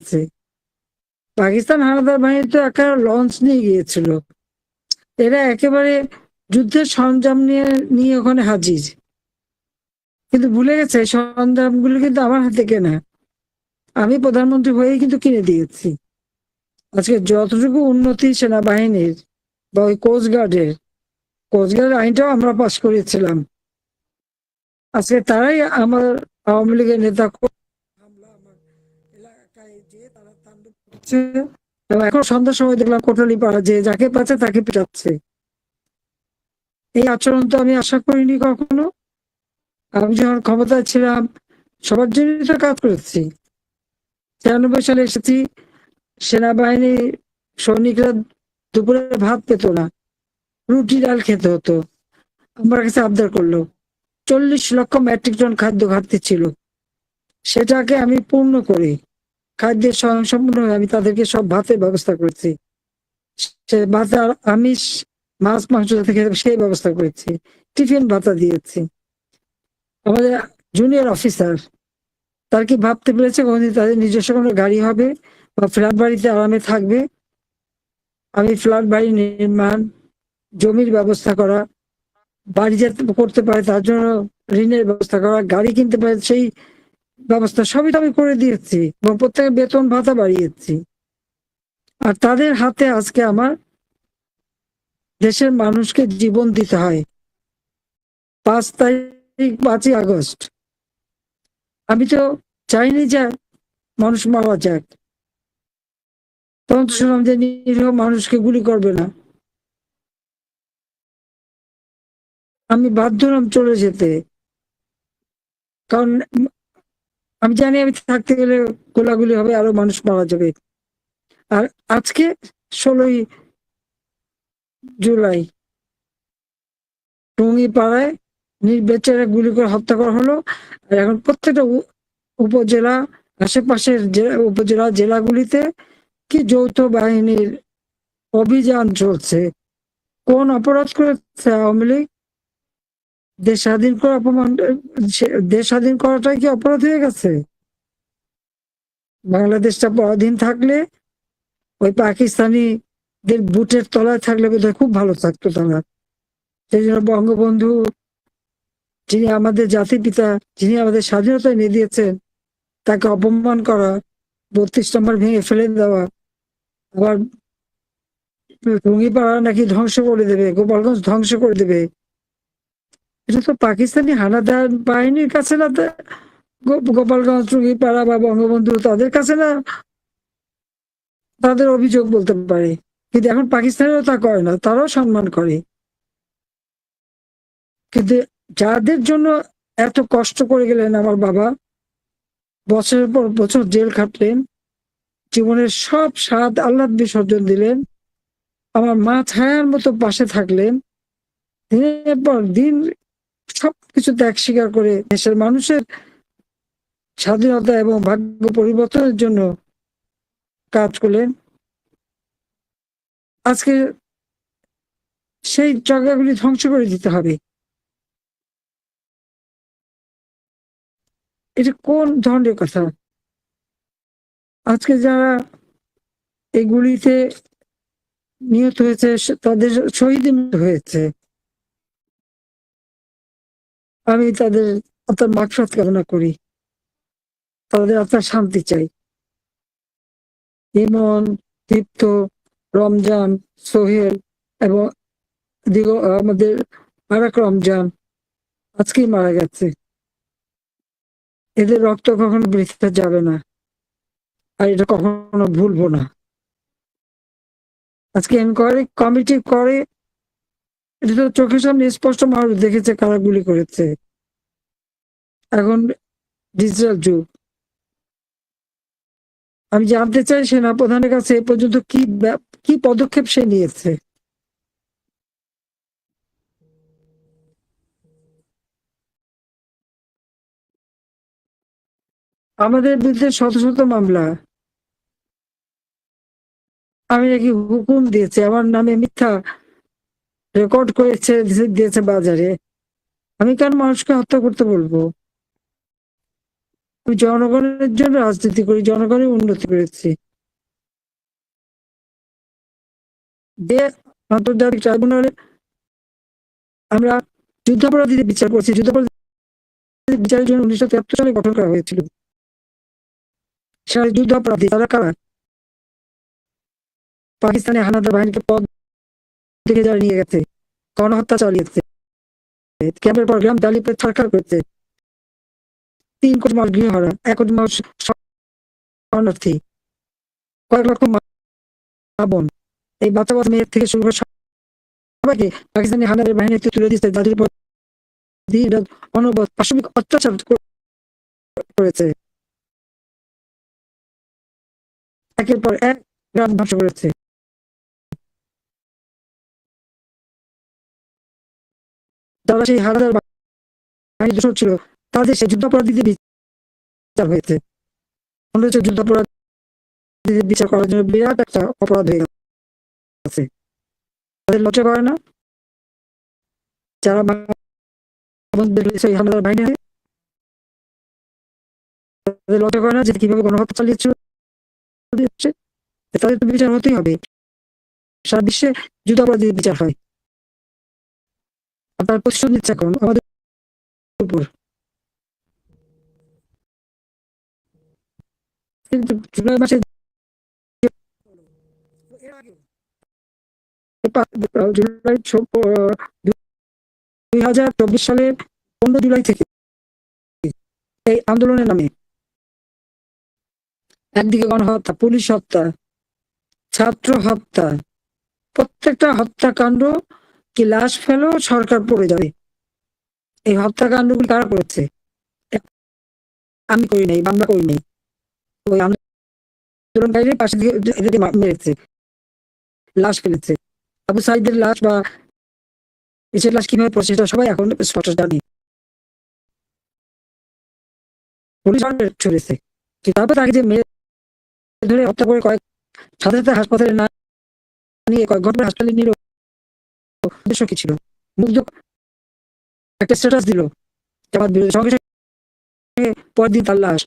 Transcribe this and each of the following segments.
গেছে পাকিস্তান হানাদার বাহিনী তো একটা লঞ্চ নিয়ে গিয়েছিল। এরা একেবারে যুদ্ধের সরঞ্জাম নিয়ে নিয়ে ওখানে হাজির। কিন্তু ভুলে গেছে সরঞ্জামগুলো কিন্তু আমার হাতে কেনা। আমি প্রধানমন্ত্রী হয়েই কিন্তু কিনে দিয়েছি। আজকে যতটুকু উন্নতি সেনাবাহিনীর বা ওই কোস্টগার্ডের কোস্টগার্ড আইনটাও আমরা পাশ করেছিলাম। আজকে তারাই আমার আওয়ামী লীগের নেতা কো- হামলা আমার এলাকায় যেয়ে তারা করছে এবং এখন সন্ধ্যার সময় দেখলাম কোটালি পাড়া, যে যাকে পাচ্ছে তাকে পিটাচ্ছে। এই আচরণ তো আমি আশা করিনি কখনো। আমি যখন ক্ষমতায় ছিলাম, সবার জন্যই তো কাজ করেছি। ছিয়ানব্বই সালে এসেছি, সেনাবাহিনী সৈনিকরা দুপুরে ভাত পেত না, রুটি, ডাল খেতে হতো। আমার কাছে আবদার করল, চল্লিশ লক্ষ মেট্রিক টন খাদ্য ঘাটতি ছিল। সেটাকে আমি পূর্ণ করি। খাদ্যের স্বয়ংসম্পূর্ণ আমি তাদেরকে সব ভাতের ব্যবস্থা করেছি। সে ভাতে আর আমিষ, মাছ, মাংস থেকে সেই ব্যবস্থা করেছি। টিফিন ভাতা দিয়েছি। আমাদের জুনিয়র অফিসার তার কি ভাবতে পেরেছে? কোনদিন তাদের নিজস্ব কোনো গাড়ি হবে বা ফ্ল্যাট বাড়িতে আরামে থাকবে। আমি ফ্ল্যাট বাড়ি নির্মাণ, জমির ব্যবস্থা করা, বাড়ি যাতে করতে পারে তার জন্য ঋণের ব্যবস্থা করা, গাড়ি কিনতে পারে সেই ব্যবস্থা সবই আমি করে দিয়েছি এবং প্রত্যেকের বেতন ভাতা বাড়িয়েছি। আর তাদের হাতে আজকে আমার দেশের মানুষকে জীবন দিতে হয়। পাঁচ তারিখ, পাঁচই আগস্ট। আমি তো চাইনি যে মানুষ মারা যাক। তখন তো শুনলাম যে নিরীহ মানুষকে গুলি করবে না। আমি বাধ্য হলাম চলে যেতে। কারণ আমি জানি আমি থাকতে গেলে গোলাগুলি হবে, আরও মানুষ মারা যাবে। আর আজকে ষোলোই জুলাই টঙ্গি পাড়ায় নির্বিচারে গুলি করে হত্যা করা হলো। আর এখন প্রত্যেকটা উপ- উপজেলা, আশেপাশের জেলা উপজেলা জেলাগুলিতে কি যৌথ বাহিনীর অভিযান চলছে? কোন অপরাধ করেছে আওয়ামী লীগ? দেশ স্বাধীন করে অপমান দেশ স্বাধীন করাটাই কি অপরাধ হয়ে গেছে? বাংলাদেশটা পরাধীন থাকলে ওই পাকিস্তানিদের বুটের তলায় থাকলে বোধহয় খুব ভালো থাকতো তারা। সেই জন্য বঙ্গবন্ধু, যিনি আমাদের জাতির পিতা, যিনি আমাদের স্বাধীনতা এনে দিয়েছেন, তাকে অপমান করা, বত্রিশ নম্বর ভেঙে ফেলে দেওয়া, আবার টুঙ্গিপাড়া নাকি ধ্বংস করে দেবে, গোপালগঞ্জ ধ্বংস করে দেবে এটা তো পাকিস্তানি হানাদার বাহিনীর কাছে না গোপালগঞ্জ টুঙ্গিপাড়া বা বঙ্গবন্ধু তাদের কাছে না? তাদের অভিযোগ বলতে পারে। কিন্তু এখন পাকিস্তানেরও তা করে না, তারাও সম্মান করে। কিন্তু যাদের জন্য এত কষ্ট করে গেলেন আমার বাবা, বছরের পর বছর জেল খাটলেন, জীবনের সব স্বাদ আহ্লাদ বিসর্জন দিলেন, আমার মা ছায়ার মতো পাশে থাকলেন, দিনের পর দিন সবকিছু ত্যাগ স্বীকার করে দেশের মানুষের স্বাধীনতা এবং ভাগ্য পরিবর্তনের জন্য কাজ করলেন। আজকে সেই জায়গাগুলি ধ্বংস করে দিতে হবে। এটা কোন ধরনের কথা? আজকে যারা এগুলিতে নিহত হয়েছে, তাদের শহীদ হয়েছে। আমি তাদের আত্মার মাকসাদ কামনা করি। তাদের আত্মার শান্তি চাই। ইমন, দীপ্ত, রমজান, সোহেল এবং দিগ আমাদের আরেক রমজান আজকেই মারা গেছে। এদের রক্ত কখনো বৃথা যাবে না। আর এটা কখনো ভুলবো না। আজকে এনকোয়ারি কমিটি করে, এটা তো চোখের সামনে স্পষ্ট মানুষ দেখেছে কারা গুলি করেছে। ডিজিটাল যুগ। আমি জানতে চাই সেনা প্রধানের কাছে এ পর্যন্ত কি কি পদক্ষেপ সে নিয়েছে? আমাদের বিরুদ্ধে শত শত মামলা। আমি নাকি হুকুম দিয়েছি, আমার নামে মিথ্যা রেকর্ড করেছে দিয়েছে বাজারে। আমি কেন মানুষকে হত্যা করতে বলব? জনগণের জন্য রাজনীতি করি, জনগণের উন্নতি করেছি। আন্তর্জাতিক ট্রাইব্যুনালে আমরা যুদ্ধাপরাধীদের বিচার করছি যুদ্ধাপরাধী বিচারের জন্য উনিশশো তিয়াত্তর সালে গঠন করা হয়েছিল। সারা যুদ্ধাপরাধী তারা কারা? পাকিস্তানি হানাদার বাহিনীকে পদ থেকে যারা নিয়ে গেছে, গণহত্যা চালিয়েছে, ক্যাম্পের পর গ্রাম দালিপে ছাড়খাড় করেছে। তিন কোটি মানুষ গৃহহারা এক কোটি মানুষ শরণার্থী, কয়েক লক্ষ বোন। এই বাচ্চা বাচ্চা মেয়ের থেকে শুরু করে সবাইকে পাকিস্তানি হানাদের বাহিনীতে তুলে দিচ্ছে যাদের উপর দিয়ে পাশবিক অত্যাচার করেছে। একের পর এক গ্রাম ধ্বংস করেছে। যারা সেই হানাদার বাহিনী ছিল তাদের সেই যুদ্ধাপরাধীদের বিচার হয়েছে। হচ্ছে যুদ্ধাপরাধীদের বিচার করার জন্য বিরাট একটা অপরাধ হয়ে গেছে। তাদের লজ্জা করে না? যারা সেই বাহিনী তাদের লজ্জা করে না যে কীভাবে গণহত্যা চালিয়েছিল তাদের তো বিচার হতেই হবে। সারা বিশ্বে যুদ্ধাপরাধীদের বিচার হয়। আপনার প্রতিশোধ নিচ্ছে এখন আমাদের উপর কিন্তু জুলাই মাসে জুলাই দুই হাজার চব্বিশ সালের পনেরো জুলাই থেকে এই আন্দোলনের নামে একদিকে গণহত্যা, পুলিশ হত্যা, ছাত্র হত্যা, প্রত্যেকটা হত্যাকাণ্ড কি লাশ ফেলো, সরকার পড়ে যাবে? এই হত্যাকাণ্ডগুলি কারা করেছে? আমি করি নাই আমরা করি নাই। ওই আন্দোলনকারীদের পাশে দিয়ে এদেরকে মেরেছে লাশ ফেলেছে আবু সাইদের লাশ বা এসের লাশ কীভাবে সেটা সবাই এখন স্পষ্ট জানি পুলিশ ছড়েছে তারপর তাকে যে মেরে ধরে হত্যা করে কয়েক সাথে সাথে হাসপাতালে না নিয়ে কয়েক ঘণ্টা হাসপাতালে নিল উদ্দেশ্য কি ছিল মুগ্ধ একটা স্ট্যাটাস দিল জামাত বিরোধী সঙ্গে সঙ্গে পরের দিন তার লাশ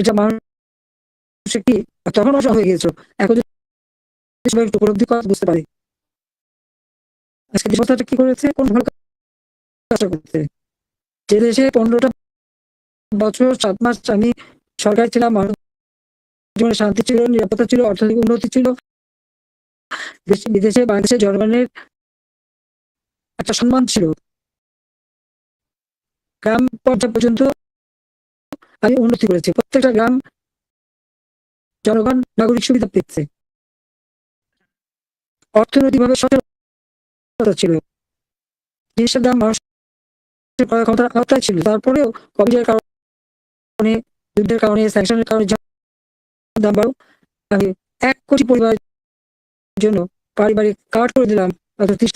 এটা মানুষ কি? তখন অসহ হয়ে গিয়েছিল এখন সবাই একটু উপলব্ধি করা, বুঝতে পারে। আজকে দেশটা কি করেছে? কোন ভালো করতে যে দেশে পনেরোটা বছর, সাত মাস আমি সরকার ছিলাম, মানুষ জীবনে শান্তি ছিল, নিরাপত্তা ছিল, অর্থনৈতিক উন্নতি ছিল। দেশে, বিদেশে বাংলাদেশের জনগণের একটা সম্মান ছিল। গ্রাম পর্যায় পর্যন্ত আমি উন্নতি করেছি, প্রত্যেকটা গ্রাম জনগণ নাগরিক সুবিধা পেয়েছে। অর্থনৈতিকভাবে সচেতনতা ছিল। জিনিসের দাম মানুষের ক্রয় ক্ষমতার আওতায় ছিল। তারপরেও কোভিডের কারণে, যুদ্ধের কারণে স্যাংশনের কারণে দাম বাড়ো আমি এক কোটি পরিবারের জন্য পারিবারিক কার্ড করে দিলাম। ত্রিশ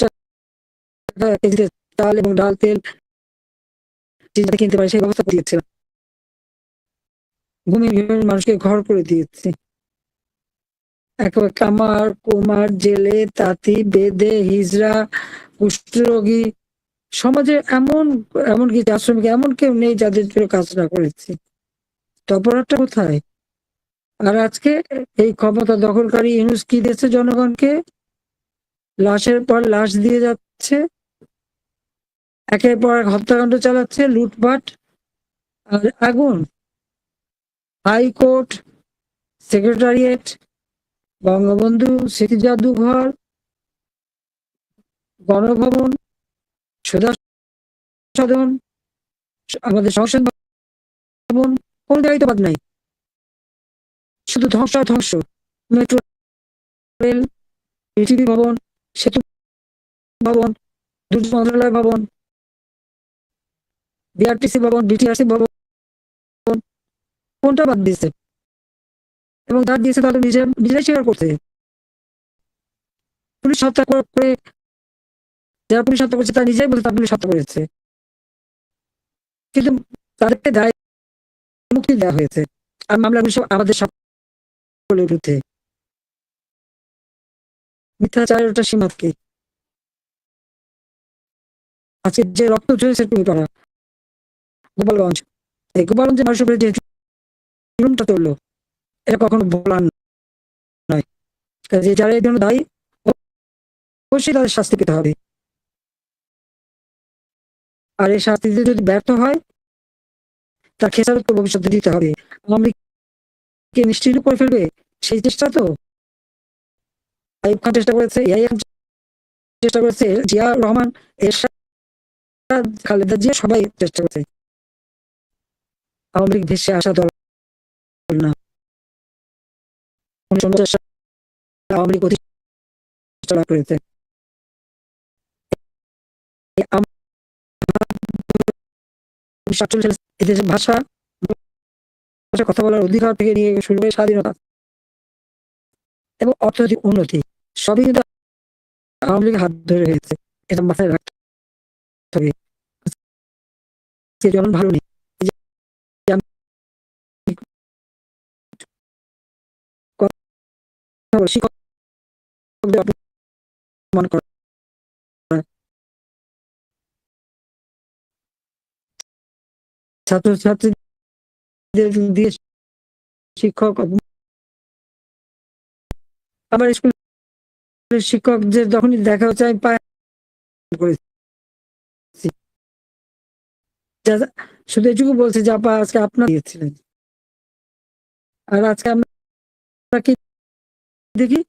কেজিতে চাল এবং ডাল, তেল কিনতে পারে সেই ব্যবস্থা দিয়েছিলাম। ঘুমিয়ে মানুষকে ঘর করে দিয়েছে। একেবারে কামার, কুমার, জেলে, তাঁতি, বেদে, হিজড়া, কুষ্ঠরোগী সমাজে এমন এমন কি আশ্রমিক, এমন কেউ নেই যাদের জন্য কাজ না করেছে। অপরাধটা কোথায়? আর আজকে এই ক্ষমতা দখলকারী ইউনুস কি দিয়েছে জনগণকে? লাশের পর লাশ দিয়ে যাচ্ছে, একের পর এক হত্যাকাণ্ড চালাচ্ছে, লুটপাট আর আগুন। হাইকোর্ট সেক্রেটারিয়েট, বঙ্গবন্ধু স্মৃতি জাদুঘর গণভবন সুধা সদন, আমাদের সংসদ ভবন, কোন জায়গায় বাদ নাই। শুধু ধ্বংস ধ্বংস। মেট্রো রেল পৃথিবী ভবন, সেতু ভবন, দুর্যোগ মন্ত্রণালয় ভবন, বিআরটিসি ভবন, বিটিআরসি ভবন কোনটা বাদ দিয়েছে। এবং তার দিয়েছে তাহলে নিজে, নিজেরাই স্বীকার করতে পুলিশ হত্যা করে যারা পুলিশ হত্যা করছে, তারা নিজেই বলছে তারা পুলিশ হত্যা করেছে। কিন্তু তাদেরকে দায়, মুক্তি দেওয়া হয়েছে। আর মামলাগুলি সব আমাদের সকলের বিরুদ্ধে। মিথ্যাচারের ওটা সীমাতকে আজকে যে রক্ত ঝরেছে তুমি পারা গোপালগঞ্জ। এই গোপালগঞ্জে মানুষের যে জুলুমটা চলল এটা কখনো ভোলার নয়। যারা এর জন্য দায়ী, অবশ্যই তাদের শাস্তি পেতে হবে। আর এই শাস্তিতে যদি ব্যর্থ হয়, তার খেসারত ভবিষ্যতে দিতে হবে। আওয়ামী লীগকে নিশ্চিত করে ফেলবে, সেই চেষ্টা তো। আইব খান চেষ্টা করেছে চেষ্টা করেছে, জিয়া রহমান, এরশাদ, খালেদা জিয়া সবাই চেষ্টা করেছে। আওয়ামী লীগ ভেসে আসা দল ভাষা কথা বলার অধিকার থেকে নিয়ে শুরু করে স্বাধীনতা এবং অর্থনৈতিক উন্নতি, সবই কিন্তু আওয়ামী লীগের হাত ধরে হয়েছে এটা মাথায় রাখতে হবে। ভালো নেই শিক্ষকদের অপমান করা। ছাত্র ছাত্রীদের দিয়ে শিক্ষক শিক্ষকদের যখনই দেখা হচ্ছে, আমি শুধু এটুকু বলছে যে আপা আজকে আপনার দিয়েছিলেন। আর আজকে আমরা কি দেখি।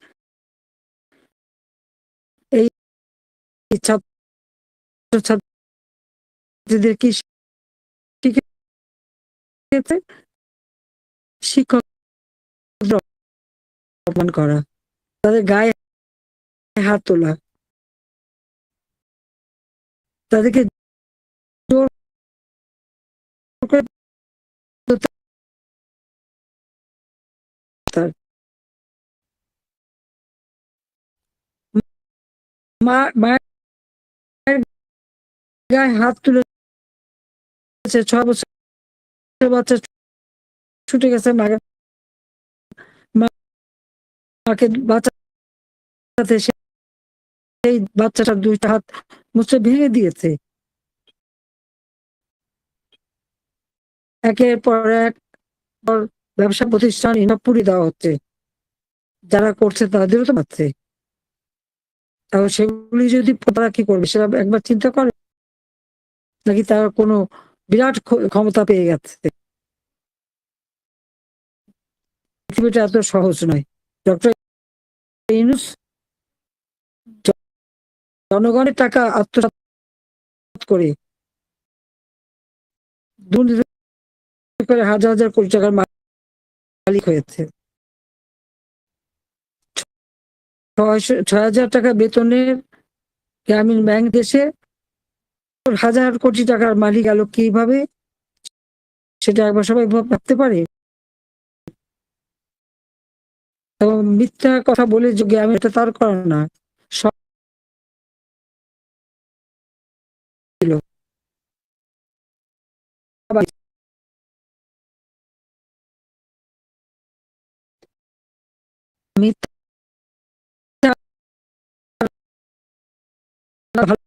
এই ছাত্র ছাত্রীদের কি শিক্ষক অপমান করা? তাদের গায়ে হাত তোলা। তাদেরকে জোর করে মা মায়ের গায়ে হাত তুলেছে ছয় বছর বাচ্চা ছুটে গেছে মাকে মাকে বাচ্চাতে সেই বাচ্চাটার দুইটা হাত মুছে ভেঙে দিয়েছে। একের পর এক ব্যবসা প্রতিষ্ঠান ইনাপ পুড়িয়ে দেওয়া হচ্ছে। যারা করছে তাদেরও তো পাচ্ছে তাহলে সেগুলি যদি তারা কি করবে, সেটা একবার চিন্তা করে নাকি তারা কোনো বিরাট ক্ষমতা পেয়ে গেছে। পৃথিবীটা এত সহজ নয়। ডক্টর জনগণের টাকা আত্মসাৎ করে দুর্নীতি করে হাজার হাজার কোটি টাকার মালিক হয়েছে। ছয় হাজার টাকা বেতনের গ্রামীণ ব্যাংক দেশে হাজার কোটি টাকার মালিক গেল কীভাবে? সেটা একবার সবাই ভাব- ভাবতে পারে। এবং মিথ্যা কথা বলে যে আমি এটা তার করে না। মিথ্যা No, no.